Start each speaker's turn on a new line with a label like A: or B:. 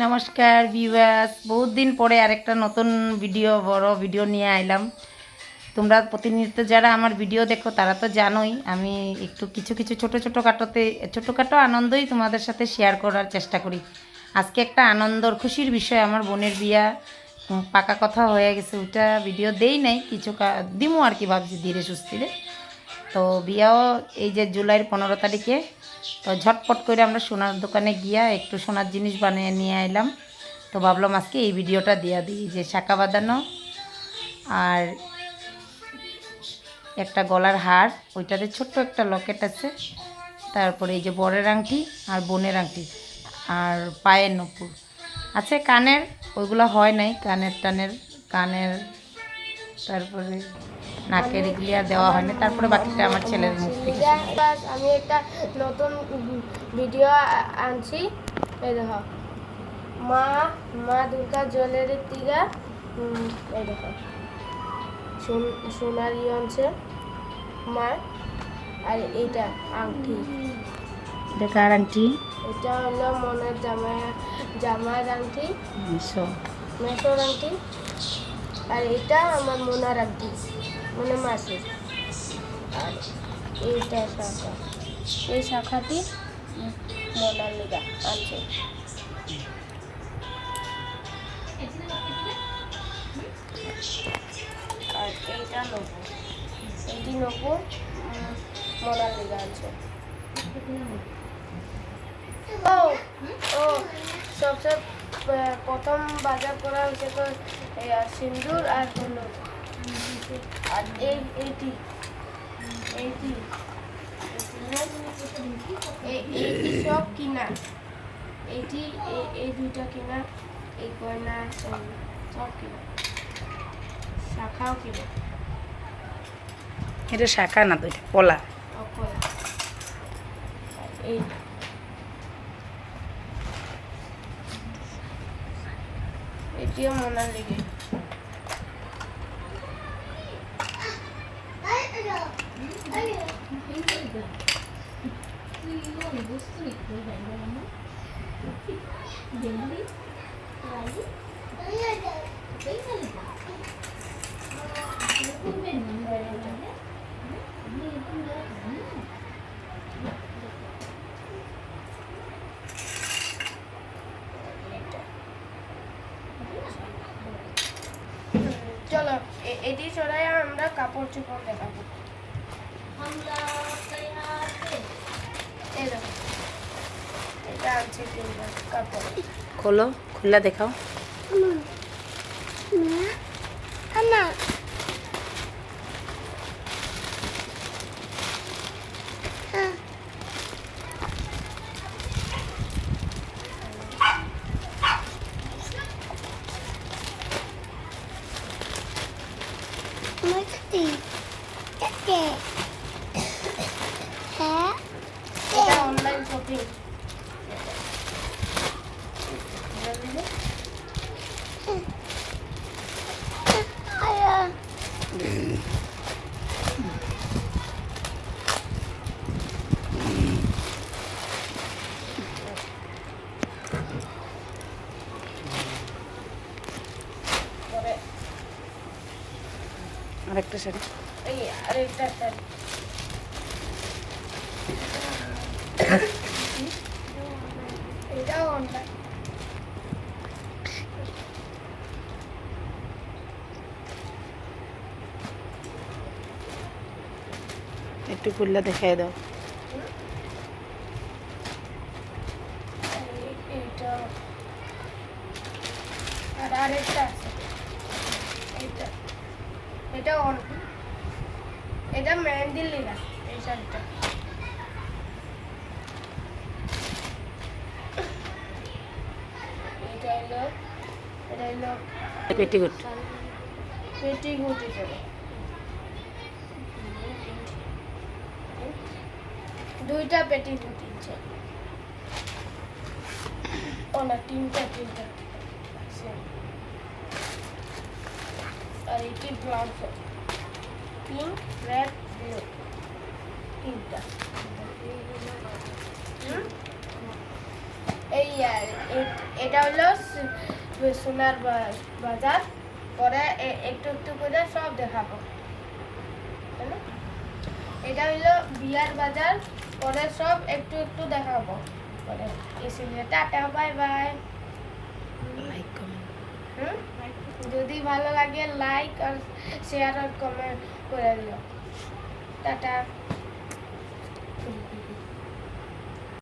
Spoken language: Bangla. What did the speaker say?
A: নমস্কার ভিউয়ার্স বহুত দিন পরে আরেকটা নতুন ভিডিও বড় ভিডিও নিয়ে আইলাম। তোমরা প্রতিনিয়ত যারা আমার ভিডিও দেখো, তারা তো জানোই, আমি একটু কিছু কিছু ছোট ছোট কাটোতে ছোটোখাটো আনন্দই তোমাদের সাথে শেয়ার করার চেষ্টা করি। আজকে একটা আনন্দর, খুশির বিষয়, আমার বোনের বিয়া। পাকা কথা হয়ে গেছে ওটা ভিডিও দেই নাই, কিছু দিমু আর কি ভাবছি ধীরে সুস্থিরে। তো বিয়াও এই যে জুলাইয়ের পনেরো তারিখে তো ঝটপট করে আমরা সোনার দোকানে গিয়া একটু সোনার জিনিস বানিয়ে নিয়ে এলাম তো ভাবলাম আজকে এই ভিডিওটা দিয়া দিই, যে শাঁকা বাঁধানো আর একটা গলার হার, ওইটাতে ছোট্ট একটা লকেট আছে। তারপরে এই যে বরের আংটি আর বোনের আংটি আর পায়ের নপুর। আছে কানের, ওইগুলো হয় নাই, কানের টানের, কানের, তারপরে নাকের এগুলি আর দেওয়া হয়নি। তারপরে বাকিটা আমার ছেলের মুখ থেকে
B: আমি একটা নতুন ভিডিও আনছি। এই দেখো। মা মা দুর্গা থেকে উম, এই দেখো। সোন- সোনার আনছে মার আর এইটা আংটি।
A: বেকার আংটি?
B: এটা হলো মনের জামা জামার আংটি।
A: মিশো।
B: মেশোর আংটি। আর এটা আমার মোনার আংটি। মানে মাসে। আর এইটা শাখা এই শাখাটি মোনার লিগা আছে। আর এইটা নবু। এটি নবু লিগা আছে। ও ও, সবচেয়ে প্রথম বাজার করা হয়েছে তো সিন্দুর আর হলুদ। এইটি এইটি কিনা এইটি এই- দুইটা কিনা এই শাখাও
A: এটা শাখা না তো, এটা পলা
B: এই এটিও মনার লেগে। চলো এ- এটি সরাই আমরা কাপড় চোপড় দেখাবো। এই দেখো
A: খোলো খুললা দেখাও
B: এটা অনলাইন শপিং পরে
A: আরেকটা শাড়ি।
B: এই আরেকটা শাড়ি এটাও অনলাইন
A: একটু খুললা দেখাই দাও।
B: এটা এটা মেহেন্দির লিগা এই শাড়িটা। এটা হলো এটা হলো গুটি দুইটা পেটি আছে ও না, তিনটা তিনটা। আর এটি ব্লাউজ পিঙ্ক রেড ব্লু তিনটা। এই আর এটা হলো সোনার বাজার। পরে একটু একটু করে সব দেখাবো? এটা হলো বিয়ার বাজার। পরে সব একটু একটু দেখাবো। পরে এসে টাটা, বাই বাই। হুম? যদি ভালো লাগে লাইক আর শেয়ার আর কমেন্ট করে দিও। টাটা।